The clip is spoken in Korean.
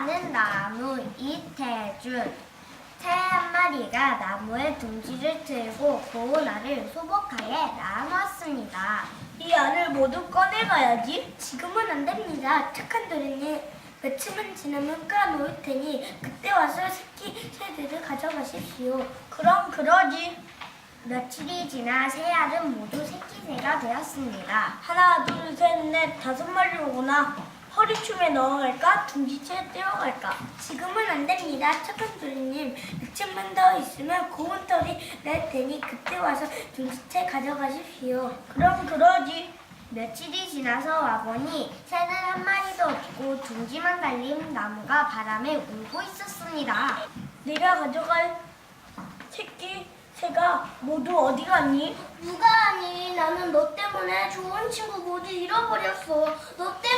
사랑하는 나무 이태준 새 한 마리가 나무에 둥지를 틀고 고운 알을 소복하게 나눠왔습니다. 이 알을 모두 꺼내가야지. 지금은 안 됩니다. 착한 도련님. 며칠만 지나면 끌어놓을 테니 그때 와서 새끼 새들을 가져가십시오. 그럼 그러지. 며칠이 지나 새 알은 모두 새끼 새가 되었습니다. 하나, 둘, 셋, 넷, 다섯 마리 오구나. 허리춤에 넣어갈까? 둥지채에 떼어갈까? 지금은 안 됩니다. 착한 도련님. 며칠만 더 있으면 고운 털이 날 테니 그때 와서 둥지채 가져가십시오. 그럼 그러지. 며칠이 지나서 와보니 새는 한 마리도 없고 둥지만 달린 나무가 바람에 울고 있었습니다. 네가 가져갈 새끼 새가 모두 어디 갔니? 누가 아니 나는 너 때문에 좋은 친구 모두 잃어버렸어. 너 때문에